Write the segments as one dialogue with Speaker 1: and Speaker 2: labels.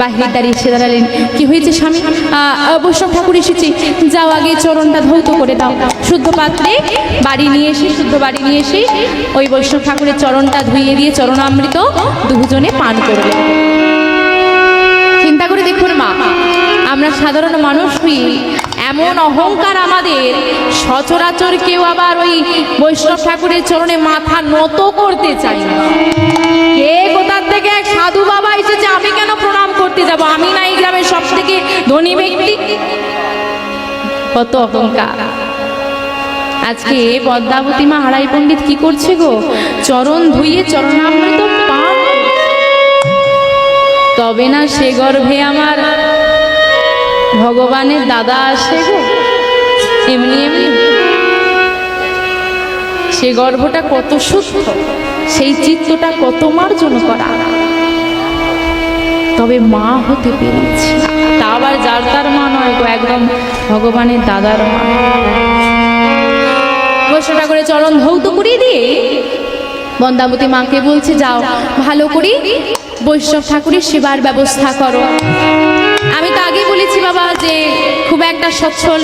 Speaker 1: বাহির দাঁড়িয়ে এসে দাঁড়ালেন। কি হয়েছে স্বামী? বৈষ্ণব ঠাকুর এসেছি। যাও আগে চরণটা ধৌত করে দাও। শুদ্ধ পাত্রে বাড়ি নিয়ে এসে, শুদ্ধ বাড়ি নিয়ে এসে ওই বৈষ্ণব ঠাকুরের চরণটা ধুইয়ে দিয়ে চরণামৃত দুজনে পান করলেন চিন্তা করে দেখুন মা, আমরা সাধারণ মানুষ হই এমন অহংকার আমাদের। সচরাচর কেউ আবার ওই বৈষ্ণব ঠাকুরের চরণে মাথা নত করতে চায় না। কে কোথার থেকে এক সাধু বাবা এসেছে? আমি কেন প্রণাম করতে যাব? আমি না এই গ্রামের সব থেকে ধনী ব্যক্তি? কত অহংকার। আজকে পদ্মাবতী মা হারাই পণ্ডিত কি করছে গো? চরণ ধুইয়ে চরণামৃত পান। তবে না সে গর্ভে আমার ভগবানের দাদা আসে গো। এমনি এমনি। সে গর্ভটা কত সুস্থ সেই চিত্তটা কত মার্জন করা। তবে মা হতে পেরেছি। তা আবার যার তার মা নয় গো, একদম ভগবানের দাদার মা। বৈশ্যটা করে চরণ ধৌত করিয়ে দিয়ে বন্দাবতী মাকে বলছে, যাও, ভালো করে। বৈষ্ণব ঠাকুরের সেবার ব্যবস্থা করো। আমি তো আগেই বলেছি বাবা যে খুব একটা সচ্ছল,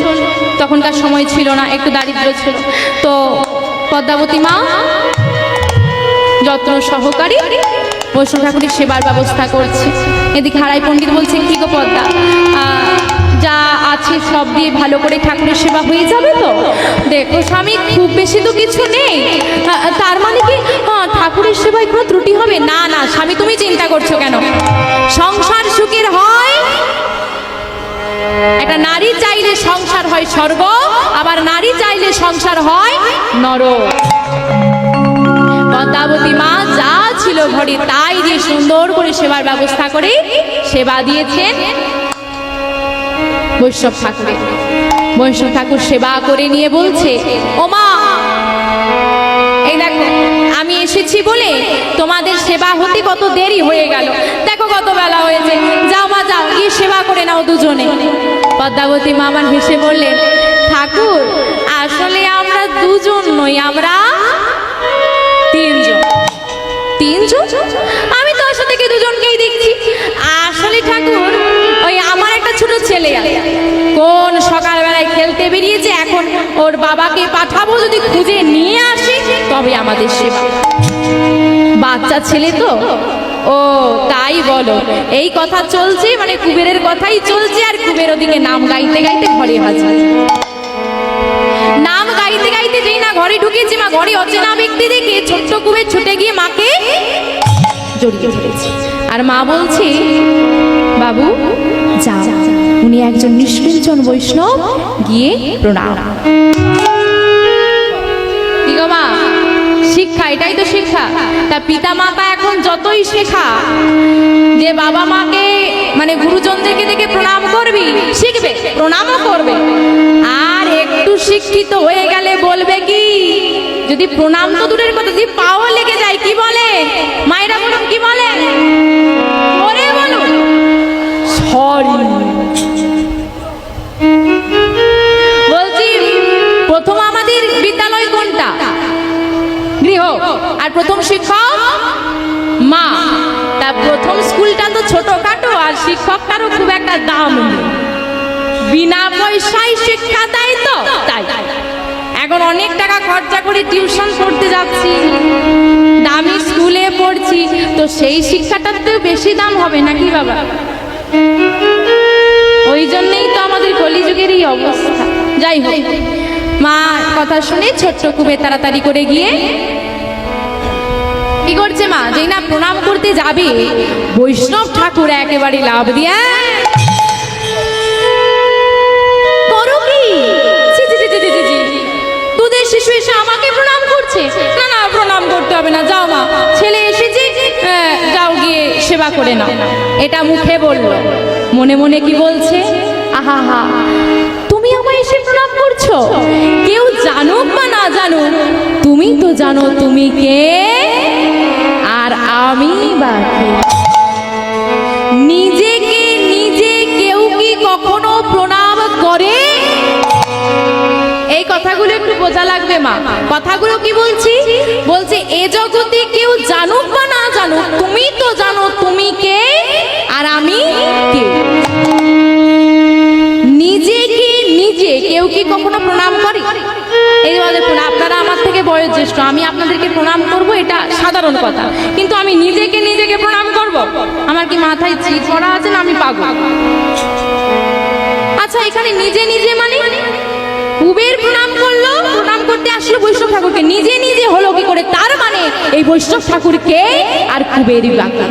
Speaker 1: তখনকার সময় ছিল না, একটু দারিদ্র ছিল। তো পদ্মাবতী মা, যত্ন সহকারী বৈষ্ণব ঠাকুরের সেবার ব্যবস্থা করছে। এদিকে হারাই পণ্ডিত বলছে, কি গো পদ্মা? যা আছে সব দিয়ে ভালো করে ঠাকুরের সেবা হয়ে যাবে তো? দেখো স্বামী খুব বেশি তো কিছু নেই। তার মানে কি? হ্যাঁ, ঠাকুরের সেবায় কোনো ত্রুটি হবে? না না স্বামী তুমি চিন্তা করছ কেন? সংসার সুখের হয় একটা নারী চাইলে সংসার হয় স্বর্গ আবার নারী চাইলে সংসার হয় নর। পদ্মাবতী মা যা ছিল ঘরে তাই দিয়ে সুন্দর করে সেবার ব্যবস্থা করে সেবা দিয়েছেন। বৈষ্ণব ঠাকুরের বৈষ্ণব ঠাকুর সেবা করে নিয়ে বলছে, ও মা, এই দেখো, আমি এসেছি বলে তোমাদের সেবা হতে কত দেরি হয়ে গেল। দেখো কত বেলা হয়েছে। যাও মা, যাও, গিয়ে সেবা করে নাও দুজনে। পদ্মাবতী মা আমার হেসে বললেন, ঠাকুর, আসলে আমরা দুজন নই, আমরা তিনজন। তিনজন? আমি তো থেকে দুজনকেই দেখছি। আসলে ঠাকুর ছেলে কোন সকালবেলায় খেলতে বেরিয়েছে, এখন ওর বাবাকে পাঠাবো, যদি খুঁজে নিয়ে আসি, তবে আমাদের সেবা। বাচ্চা ছেলে তো? ও, তাই বলো। এই কথা চলছে মানে কুবেরের কথাই চলছে, আর কুবের ওদিকে নাম গাইতে গাইতে ঘরে হাজির। নাম গাইতে গাইতে যেই না ঘরে ঢুকেছে, মা ঘরে অচেনা ব্যক্তি দেখে ছোট্ট কুবের ছুটে গিয়ে মাকে জড়িয়ে ধরেছে। আর মা বলছে, বাবু, যাও। উনি একজন নিষ্কিঞ্চন বৈষ্ণব। গিয়ে প্রণাম। শিক্ষা, এটাই তো শিক্ষা। তা পিতা মাতা এখন যতই শেখা, যে বাবা মাকে মানে গুরুজনদেরকে দেখে প্রণাম করবি, শিখবে, প্রণামও করবে। আর একটু শিক্ষিত হয়ে গেলে বলবে কি, যদি প্রণাম তো দূরের কথা, যদি পাও লেগে যায়, কি বলে? মায়েরা বলুন, কি বলে? ওরে বলুন। সরি। বিদ্যালয় কোনটা? গৃহ। আর প্রথম শিক্ষক? মা। তা প্রথম স্কুলটা তো ছোটখাটো, আর শিক্ষকটারও খুব একটা দাম বিনা পয়সায় শিক্ষা দেয় তো? তাই। এখন অনেক টাকা খরচা করে টিউশন পড়তে যাচ্ছি। দামি স্কুলে পড়ছি। তো সেই শিক্ষাটার তো বেশি দাম হবে নাকি বাবা? ওই জন্যই তো আমাদের কলিযুগের এই অবস্থা। যাই হোক। মা, কথা শুনে ছোট্ট কুবে তাড়াতাড়ি করে গিয়ে কি করছে মা? যেই না প্রণাম করতে যাবে, বৈষ্ণব ঠাকুর একেবারে লাভ দিয়ে। শিশু এসে আমাকে প্রণাম না না প্রণাম করতে হবে না। যাও মা। ছেলে যাও গিয়ে সেবা করে নাও। এটা মুখে বলল। মনে মনে কি বলছে? আহা হা করছ কেউ জানুক বা না জানুক, তুমি তো জানো তুমি কে, আর আমি বা নিজেকে নিজে কেউ কি কখনো প্রণাম করে? এই কথাগুলো একটু বোঝা লাগবে, মা। কথাগুলো কি বলছি? বলছে, এ জগতে কেউ জানুক বা না জানুক, তুমি তো জানো তুমি কে, আর আমি কে। নিজে কেউ কি কখনো প্রণাম করে? এই বলে প্রণাম আপনারা আমার থেকে বয়োজ্যেষ্ঠ, আমি আপনাদেরকে প্রণাম করব, এটা সাধারণ কথা। কিন্তু আমি নিজেকে নিজেকে প্রণাম করব? আমার কি মাথায় চিট পড়া আছে না আমি পাগল? আচ্ছা এখানে নিজে নিজে মানে? কুবের প্রণাম করল, প্রণাম করতে আসলো বৈষ্ণব ঠাকুরকে। নিজে নিজে হলো কি করে? তার মানে এই বৈষ্ণব ঠাকুরকে আর কুবেরই বাকি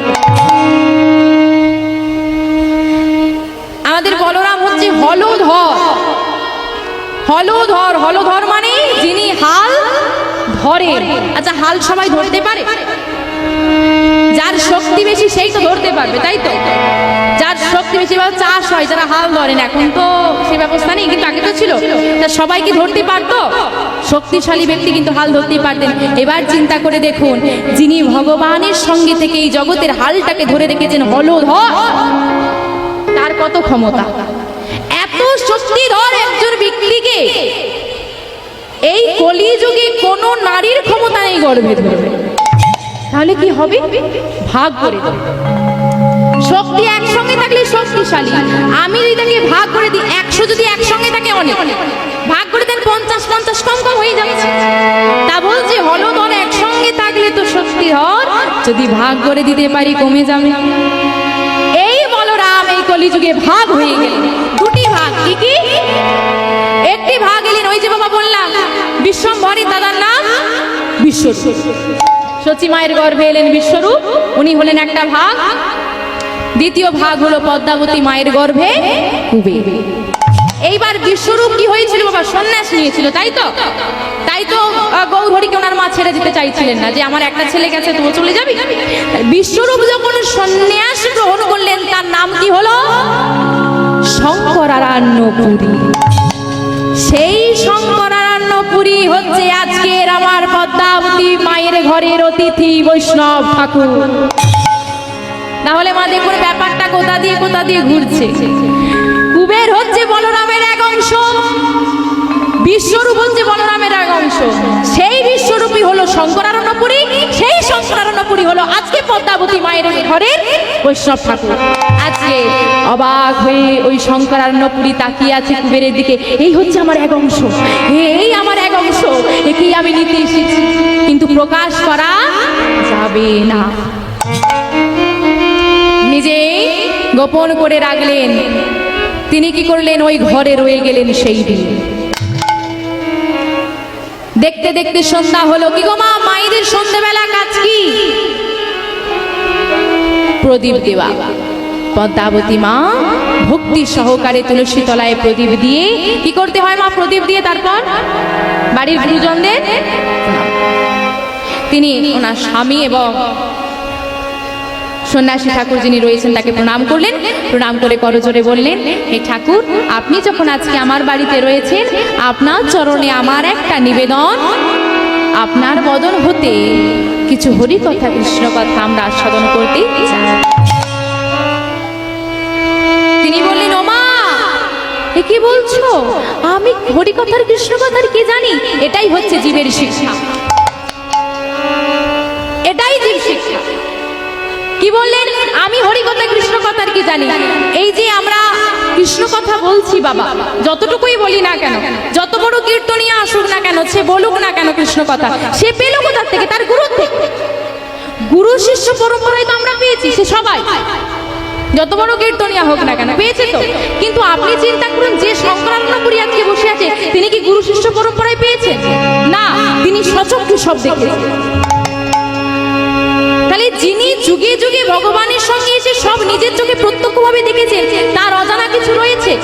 Speaker 1: আমাদের বলরাম হচ্ছে হলধর হলধর হলধর মানে যিনি হাল ধরে। আচ্ছা হাল সবাই ধরতে পারে? যার শক্তি বেশি সেই তো ধরতে পারবে তাই তো? যার শক্তি বেশি বা চাষ হয় যারা হাল ধরেন এখন তো সে ব্যবস্থা নেই কিন্তু আগে তো ছিল। তা সবাই কি ধরতে পারতো? শক্তিশালী ব্যক্তি কিন্তু হাল ধরতেই পারতেন। এবার চিন্তা করে দেখুন যিনি ভগবানের সঙ্গে থেকে এই জগতের হালটাকে ধরে রেখেছেন হলধর তার কত ক্ষমতা? তাহলে কি হবে? ভাগ করে শক্তি একসঙ্গে থাকলে শক্তিশালী। আমি যদি তাকে ভাগ করে দিই, একশো যদি একসঙ্গে থাকে অনেক। ভাগ করে দেন পঞ্চাশ পঞ্চাশ কম হয়ে যাচ্ছে। তা বলছে হলধর একসঙ্গে থাকলে তো শক্তিধর যদি ভাগ করে দিতে পারি, কমে যাবে। এই বলরাম এই কলিযুগে ভাগ হয়ে ভাগ কি কি? একটি ভাগ এলেন, ওই যে বাবা বললাম বিশ্বম্ভরের দাদার নাম বিশ্বরূপ। সচি মায়ের গর্ভে এলেন বিশ্বরূপ, উনি হলেন একটা ভাগ। দ্বিতীয় ভাগ হলো পদ্মাবতী মায়ের গর্ভে কুবে এইবার বিশ্বরূপ কি হয়েছিল বাবা? সন্ন্যাস নিয়েছিল, তাই তো? তাই তো গৌরহরিকে ওনার মা ছেড়ে দিতে চাইছিলেন না যে আমার একটা ছেলে গেছে তো চলে যাবি? বিশ্বরূপ যখন সন্ন্যাস গ্রহণ করলেন, তার নাম কি হলো? শঙ্করারণ্যপুরী সেই শঙ্করারণ্যপুরী হচ্ছে আজকের আমার পদ্মাবতী মায়ের ঘরের অতিথি বৈষ্ণব ঠাকুর। তাহলে মা, দেখুন ব্যাপারটা কোথা দিয়ে কোথা দিয়ে ঘুরছে। কুবের হচ্ছে বলরামের এক অংশ। বিশ্বরূপ হচ্ছে বলরামের এক অংশ। সেই বিশ্বরূপী হলো শঙ্করারণ্যপুরী, সেই শঙ্করারণ্যপুরী হলো আজকে পদ্মাবতী মায়ের ঘরের বৈষ্ণব ঠাকুর। আজকে অবাক হয়ে ওই শঙ্করারণ্যপুরী তাকিয়ে আছে কুবেরের দিকে। এই হচ্ছে আমার এক অংশ। এই আমার এক অংশ। একেই আমি নিতে এসেছি। কিন্তু প্রকাশ করা যাবে না। নিজেই গোপন করে রাখলেন। তিনি কি করলেন? ওই ঘরে রয়ে গেলেন সেই দিন। দেখতে দেখতে সন্ধ্যা হলো। কি গো মা, মায়েদের সন্ধ্যাবেলা কাজ কি? প্রদীপ দেওয়া। পদ্মাবতী মা, ভক্তি সহকারে তুলসী তলায় প্রদীপ দিয়ে কি করতে হয় মা? প্রদীপ দিয়ে তারপর বাড়ির গুরুজনদের তিনি ওনার স্বামী এবং সন্ন্যাসী ঠাকুর যিনি রয়েছেন তাকে প্রণাম করলেন। প্রণাম করে করজোরে বললেন, হে ঠাকুর, আপনি যখন আজকে আমার বাড়িতে রয়েছেন, আপনার চরণে আমার একটা নিবেদন। আপনার বদন হতে কিছু হরি কথা কৃষ্ণ কথা আমরা আস্বাদন করতে চাই। তিনি বললেন ওমা এ কি বলছো? আমি হরি কথার কৃষ্ণ কথার কি জানি? এটাই হচ্ছে জীবের শিক্ষা। এটাই জীব শিক্ষা। কি বললেন? আমি হরি কথা কৃষ্ণ কথার কি জানি? এই যে আমরা কৃষ্ণ কথা বলছি বাবা, যতটুকুই বলি না কেন, যত বড় কীর্তনিয়া আসুক না কেন, সে বলুক না কেন কৃষ্ণ কথা সে পেল কোথার থেকে? তার গুরুর থেকে। গুরু, শিষ্য পরম্পরায় তো আমরা পেয়েছি, সে সবাই। যত বড় কীর্তনিয়া হোক না কেন, পেয়েছে তো। কিন্তু আপনি চিন্তা করুন, যে শঙ্করানন্দপুরী আজকে বসে আছে, তিনি কি গুরু, শিষ্য পরম্পরায় পেয়েছেন? না, তিনি সচক্ষে সব দেখেছেন। যিনি যুগে যুগে ভগবানের সঙ্গে এসে সব নিজের চোখে প্রত্যক্ষভাবে দেখেছেন, তার অজানা কিছু রয়েছে?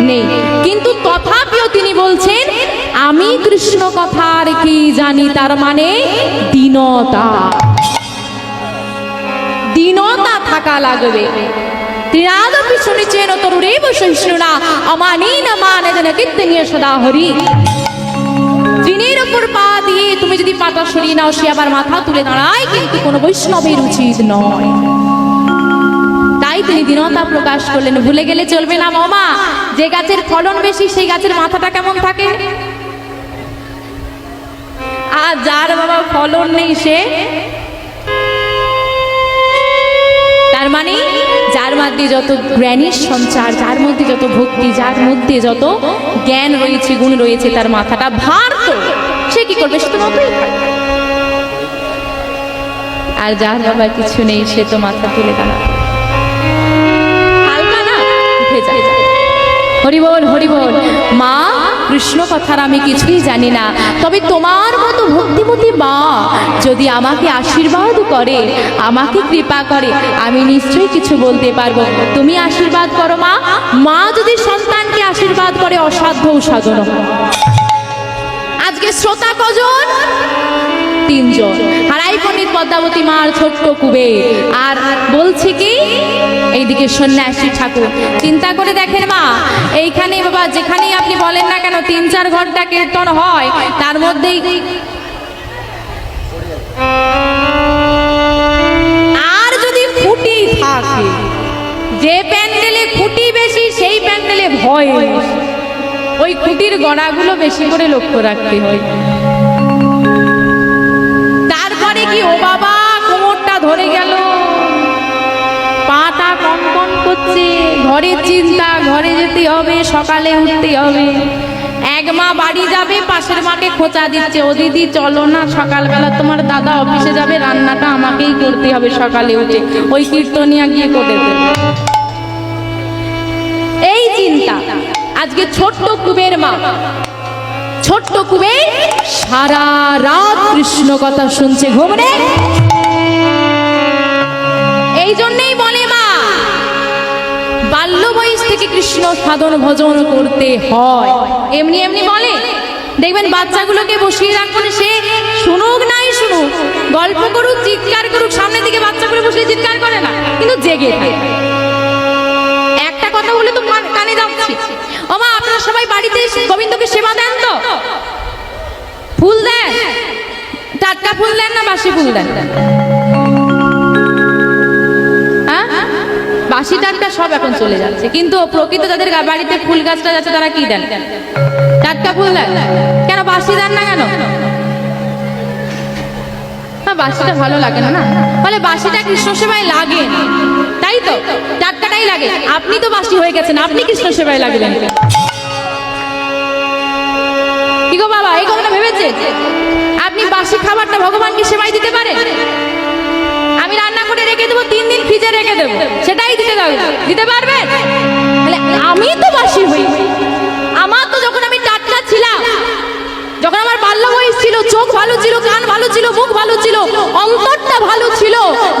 Speaker 1: নেই। কিন্তু তথাপিও তিনি বলছেন, আমি কৃষ্ণ কথার কি জানি, তার মানে দীনতা। দীনতা থাকা লাগবে। ত্রিনাদপি শুনিছেন তরুরেব সহিষ্ণুনা অমানীন মানেদন কীর্তনীয় সদা হরি। তৃণের উপর পা তুমি যদি পাটা সরিয়ে নাও, সে আবার মাথা তুলে দাঁড়ায়, কিন্তু কোনো বৈষ্ণবের উচিত নয়। তাই তিনি দীনতা প্রকাশ করলেন। ভুলে গেলে চলবে না মামা। যে গাছের ফলন বেশি, সেই গাছের মাথাটা কেমন থাকে? আর যার বাবা ফলন নেই সে? তার মানে যার মধ্যে যত জ্ঞানীর সঞ্চার, যার মধ্যে যত ভক্তি, যার মধ্যে যত জ্ঞান রয়েছে, গুণ রয়েছে, তার মাথাটা ভার তো সে কি করবে সে তো মতোই আর যার বাবা কিছু নেই, সে তো মাথা তুলে উঠে হরিবল হরিবল। মা, কৃষ্ণ কথার আমি কিছুই জানি না। তবে তোমার মতো ভক্তিমতী মা যদি আমাকে আশীর্বাদ করে, আমাকে কৃপা করে, আমি নিশ্চয়ই কিছু বলতে পারব। তুমি আশীর্বাদ করো মা। মা যদি সন্তানকে আশীর্বাদ করে, অসাধ্য সাধন আজকে শ্রোতা কজন? তিনজন। হারাই পণ্ডিত পদ্মাবতী মার ছোট্ট কুবে আর বলছি কি? এইদিকে সন্ন্যাসী ঠাকুর। চিন্তা করে দেখেন মা, এইখানে বাবা, যেখানেই আপনি বলেন না কেন, তিন চার ঘণ্টা কীর্তন হয়, তার মধ্যেই ওই খুঁটির গড়াগুলো বেশি করে লক্ষ্য রাখতে হয়। তারপরে কি, ও বাবা, কোমরটা ধরে গেল। পাটা কনকন করছে ঘরের চিন্তা, ঘরে যেতে হবে, সকালে উঠতে হবে। এক মা বাড়ি যাবে, পাশের মাকে খোঁচা দিচ্ছে। ও দিদি, চলো না, সকালবেলা তোমার দাদা অফিসে যাবে, রান্নাটা আমাকেই করতে হবে সকালে উঠে। ওই কীর্তনিয়া গিয়ে করে দেবে আজকে ছোট্ট কুবের মা। ছোট্ট কুবের সারা রাত কৃষ্ণ কথা শুনছে, ঘুম রে এই জন্যই বলে মা বাল্য বয়স থেকে কৃষ্ণ সাধন ভজন করতে হয়। এমনি এমনি বলে। দেখবেন বাচ্চাগুলোকে বসিয়ে রাখুন সে, শুনুক নাই শুনুক, গল্প করুক, চিৎকার করুক, সামনের দিকে বাচ্চাগুলো বসে চিৎকার করে না, কিন্তু জেগে থাকে। বলে তো কানে যাচ্ছি। ও মা আপনারা সবাই বাড়িতে গোবিন্দকে সেবা দেন তো? ফুল দেন? টাটকা ফুল দেন না বাসি ফুল দেন? হ্যাঁ? বাসি টাটকা সব এখন চলে যাচ্ছে। কিন্তু প্রকৃত যাদের বাড়িতে ফুল গাছটা যাচ্ছে, তারা কি দেন? টাটকা ফুল দেন? কেন বাসি দেন না কেন? বাসিটা ভালো লাগে না না? বলে বাসিটা কৃষ্ণ সেবায় লাগে। তাই তো? লাগে? আপনি তো বাসি হয়ে গেছেন, আপনি কৃষ্ণ সেবায় লাগলেন। কি গো বাবা, এই কথাটা ভেবেছে আপনি বাসি খাবারটা ভগবানকে সেবায় দিতে পারেন? আমি রান্না করে রেখে দেবো, তিন দিন ফ্রিজে রেখে দেবো। সেটাই দিতে যাবে দিতে পারবেন? তাহলে আমি তো বাসি হই। আমার তো যখন আমি টাটকা ছিলাম, যখন আমার বাল্য বয়স ছিল, চোখ ভালো ছিল, কান ভালো ছিল, মুখ ভালো ছিল, অন্তরটা ভালো ছিল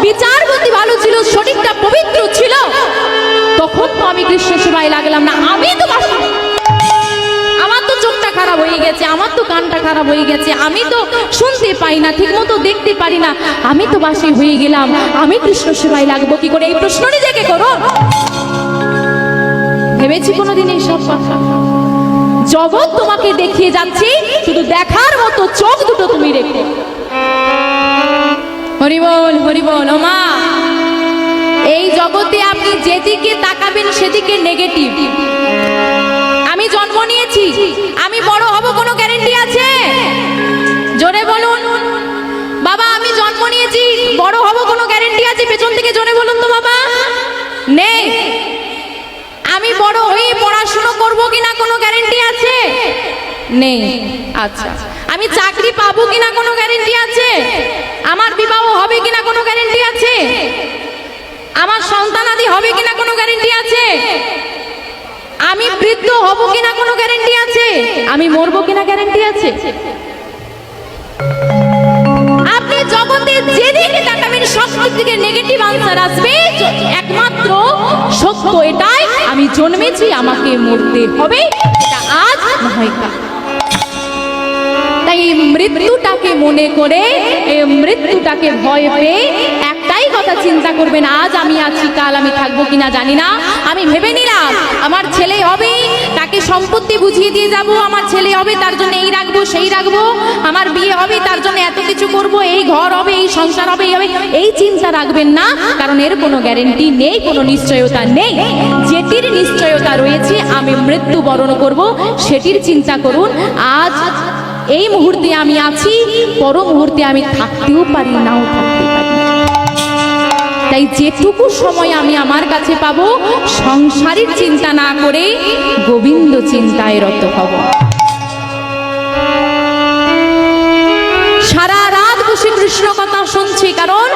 Speaker 1: বিচার বুদ্ধি ভালো ছিল, শরীরটা পবিত্র ছিল তখন তো আমি কৃষ্ণ সেবায় লাগলাম না, আমি তো আমার তো চোখটা খারাপ হয়ে গেছে, আমার তো কানটা খারাপ হয়ে গেছে, আমি তো শুনতে পাই না ঠিক মতো দেখতে পারি না। আমি তো বাসি হয়ে গেলাম, আমি কৃষ্ণ সেবায় লাগবো, কি করে এই প্রশ্ন নিজেকে করো? ভেবেছি কোনোদিন এইসব কথা। জগৎ তোমাকে দেখিয়ে যাচ্ছি, শুধু দেখার মতো চোখ দুটো তুমি রেখে। হরিবল হরিবল ও মা এই জগতে আপনি যেদিকে তাকাবেন সেদিকে নেগেটিভ আমি জন্ম নিয়েছি। আমি বড় হব, কোনো গ্যারেন্টি আছে? জোরে বলুন। বাবা, আমি জন্ম নিয়েছি। বড় হব, কোনো গ্যারেন্টি আছে? পেছন থেকে জোরে বলুন তো বাবা। নেই। আমি বড় হয়ে পড়াশুনো করব কিনা, কোনো গ্যারেন্টি আছে? নেই। আচ্ছা। আমি চাকরি পাবো কিনা, কোনো গ্যারেন্টি আছে? আমার বিবাহ হবে কিনা, কোনো গ্যারেন্টি আছে? আমার সন্তানাদি হবে কিনা কোনো গ্যারেন্টি আছে? আমি বৃদ্ধ হব কিনা কোনো গ্যারেন্টি আছে? আমি মরবো কিনা গ্যারেন্টি আছে? আপনি জগতে যেদিকে তাকাবেন, সব দিক নেগেটিভ আনসার আসবে। একমাত্র সত্য এটাই, আমি জন্মেছি, আমাকে মরতে হবে। এটা আজ নয়। তাই মৃত্যুটাকে মনে করে মৃত্যুটাকে ভয় পেয়ে কথা চিন্তা করবেন, আজ আমি আছি, কাল আমি থাকব কিনা জানি না। আমি ভেবে নিলাম, আমার ছেলে হবে তাকে সম্পত্তি বুঝিয়ে দিয়ে যাব, আমার ছেলে হবে তার জন্য এই রাখব, সেই রাখব, আমার বিয়ে হবে, তার জন্য এত কিছু করব, এই ঘর হবে, এই সংসার হবে, এই হবে। এই চিন্তা রাখবেন না, কারণ এর কোনো গ্যারেন্টি নেই, কোনো নিশ্চয়তা নেই। যেটির নিশ্চয়তা রয়েছে, আমি মৃত্যু বরণ করব, সেটির চিন্তা করুন, আজ এই মুহূর্তে আমি আছি, পর মুহূর্তে আমি থাকতেও পারি, নাও থাকতে পারি। তাই যেটুকু সময় আমি আমার কাছে পাবো সংসারের চিন্তা না করে গোবিন্দ চিন্তায় রত হব। সারা রাত বসে কৃষ্ণ কথা শুনছি কারণ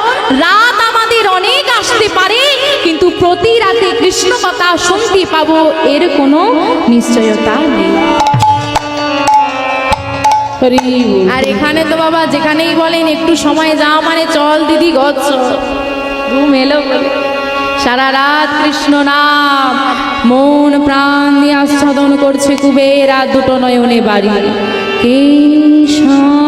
Speaker 1: রাত আমাদের অনেক আসতে পারে কিন্তু প্রতি রাতে কৃষ্ণ কথা শুনতে পাবো এর কোনো নিশ্চয়তা নেই। আর এখানে তো বাবা যেখানেই বলেন একটু সময় যাও মানে চল দিদি গচ্ছ। ঘুম এলো বলে। সারা রাত কৃষ্ণ নাম, মন প্রাণ দিয়ে আস্বাদন করছে কুবের আর দুটো নয়নে বাড়ি। কেশব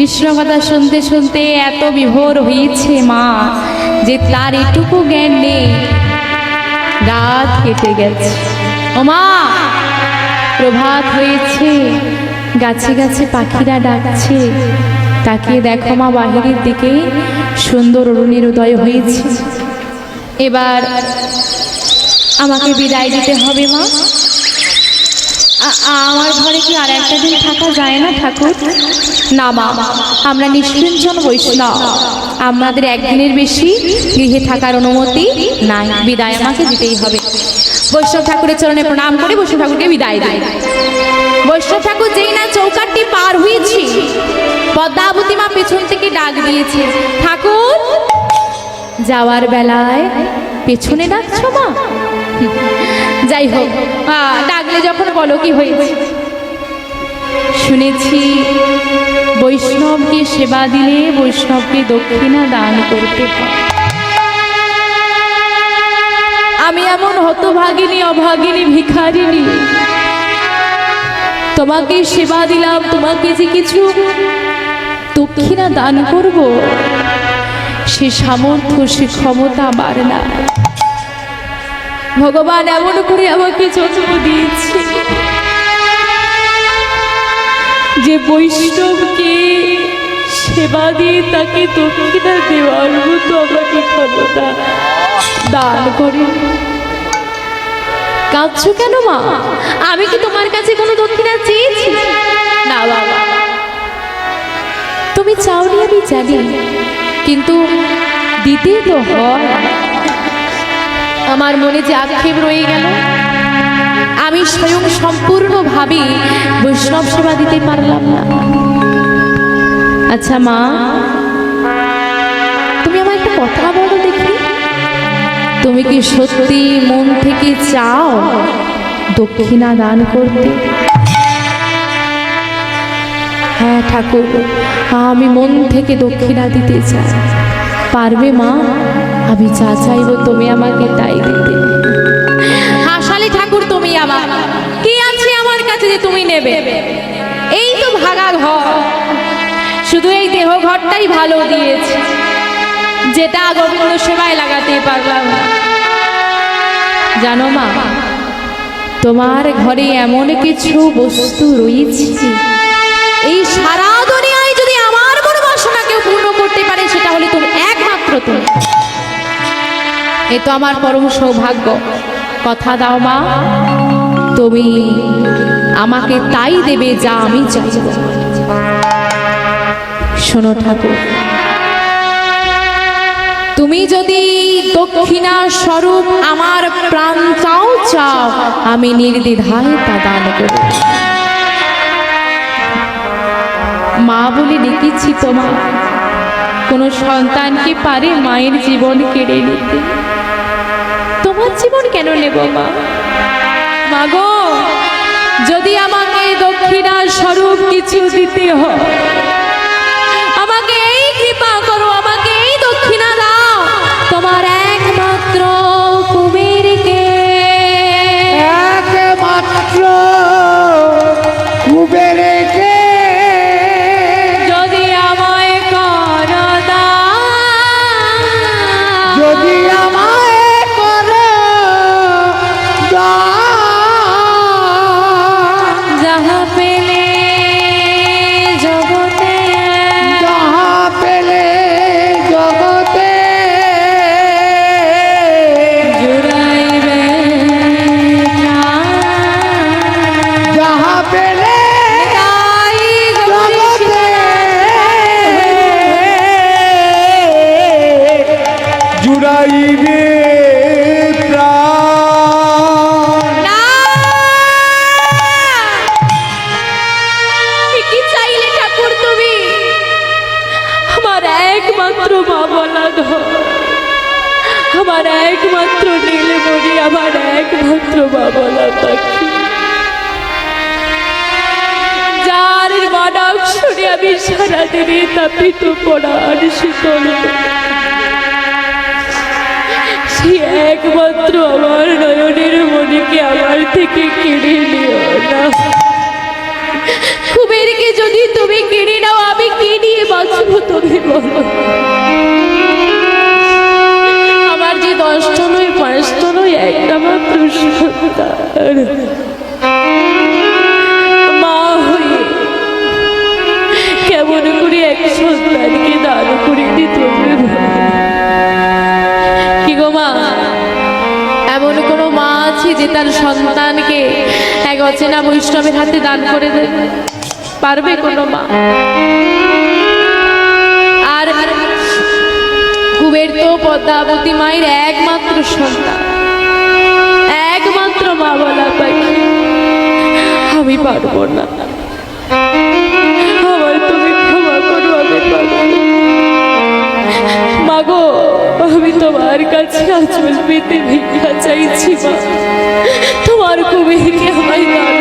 Speaker 1: কৃষ্ণ কথা শুনতে শুনতে এত বিভোর হয়েছে মা, যে তার এটুকু জ্ঞান নেই। রাত কেটে গেছে। ও মা, প্রভাত হয়েছে। গাছে গাছে পাখিরা ডাকছে। তাকিয়ে দেখো মা, বাহিরের দিকে সুন্দর অরুণের উদয় হয়েছে। এবার আমাকে বিদায় দিতে হবে মা। আমার ঘরে কি আর একটা দিন থাকা যায় না, ঠাকুর? না, মা। আমরা নিষ্কিঞ্চন বৈষ্ণব। আমাদের একদিনের বেশি গৃহে থাকার অনুমতি নাই। বিদায় আমাকে দিতেই হবে। বৈষ্ণব ঠাকুরের চরণে প্রণাম করে বৈষ্ণব ঠাকুরকে বিদায় দেয় বৈষ্ণব ঠাকুর যেই না চৌকাটটি পার হয়েছি, পদ্মাবতী মা পেছন থেকে ডাক দিয়েছে, ঠাকুর, যাওয়ার বেলায় পেছনে ডাকছো মা? যাই হোক ডাকলে যখন বলো কি হয়েছে। শুনেছি বৈষ্ণবকে সেবা দিলে বৈষ্ণবকে দক্ষিণা দান করতে আমি এমন হতভাগিনী, অভাগিনী ভিখারিনী তোমাকে সেবা দিলাম, তোমাকে যে কিছু দক্ষিণা দান করব, সে সামর্থ্য, সে ক্ষমতা আমার না ভগবান এমন করে আমাকে জন্ম দিয়েছে যে বৈষ্ণবকে সেবা দিয়ে তাকে দক্ষিণা দেওয়ার মতো আমাকে ক্ষমতা দান করে। কাঁদছো কেন মা? আমি কি তোমার কাছে কোনো দক্ষিণা চেয়েছি? না বাবা তুমি চাওনি আমি জানি, কিন্তু দিতে তো হয়। আমার মনে যে আক্ষেপ রয়ে গেল, আমি স্বয়ং সম্পূর্ণভাবে বৈষ্ণব সেবা দিতে পারলাম না। আচ্ছা মা, তুমি আমার একটা কথা বলো দেখি। তুমি কি সত্যি মন থেকে চাও দক্ষিণা দান করতে? হ্যাঁ ঠাকুর, আমি মন থেকে দক্ষিণা দিতে চাই। পারবে মা? আমি যা চাইব তুমি আমাকে তাই দিতে হাসালি ঠাকুর, তুমি আমার। কি আছে আমার কাছে যে তুমি নেবে? এই তো ভাগা ঘর। শুধু এই দেহ ঘরটাই ভালো দিয়েছে। যেটা গোবিন্দ সেবায় লাগাতে পারলাম জানো মা, তোমার ঘরে এমন কিছু বস্তু রয়েছে এই সারা দুনিয়ায় যদি আমার কোনো বাসনা কেউ পূর্ণ করতে পারে, সেটা হলে তুমি একমাত্র তুমি। এ তো আমার পরম সৌভাগ্য। কথা দাও মা, তুমি আমাকে তাই দেবে যা আমি চাইব। শোনো ঠাকুর, তুমি যদি দক্ষিণা স্বরূপ আমার প্রাণ চাও চাও, আমি নির্দ্বিধায় তা দান করব। মা বলে ডেকেছি তোমার কোনো সন্তানকে পারে মায়ের জীবন কেড়ে নিতে? তোমার জীবন কেন নেব মা? মাগো যদি আমাকে দক্ষিণা স্বরূপ কিছু দিতে হয় আমার একমাত্র নীলমণি আমার একমাত্র মা বলা পাখি। যার মানব শুনে আমি সারাদিনে তাপিত পড়ার শীতল সে একমাত্র আমার নয়নের মনিকে আমার থেকে কেড়ে নিও না। কুবেরকে যদি তুমি কিনে নাও, আমি কি নিয়ে বাঁচবো, তুমি বলো। যে দশটা নয় পাঁচটা নয় একটা মাত্র সন্তান। মা হয়ে কেমন করে এক সন্তানকে দান করে দিত কি গো মা? এমন কোনো মা আছে যে তার সন্তানকে এক অচেনা বৈষ্ণবের হাতে দান করে দেবে পারবে কোনো মা? পদ্মাবতী মায়ের একমাত্র সন্তান। একমাত্র মা বলা পাখি। আমি পারব না। তুমি ক্ষমা করো, আমি আমি তোমার কাছে আচল পেতে ভিক্ষা চাইছি তোমার কুবেরকে আমার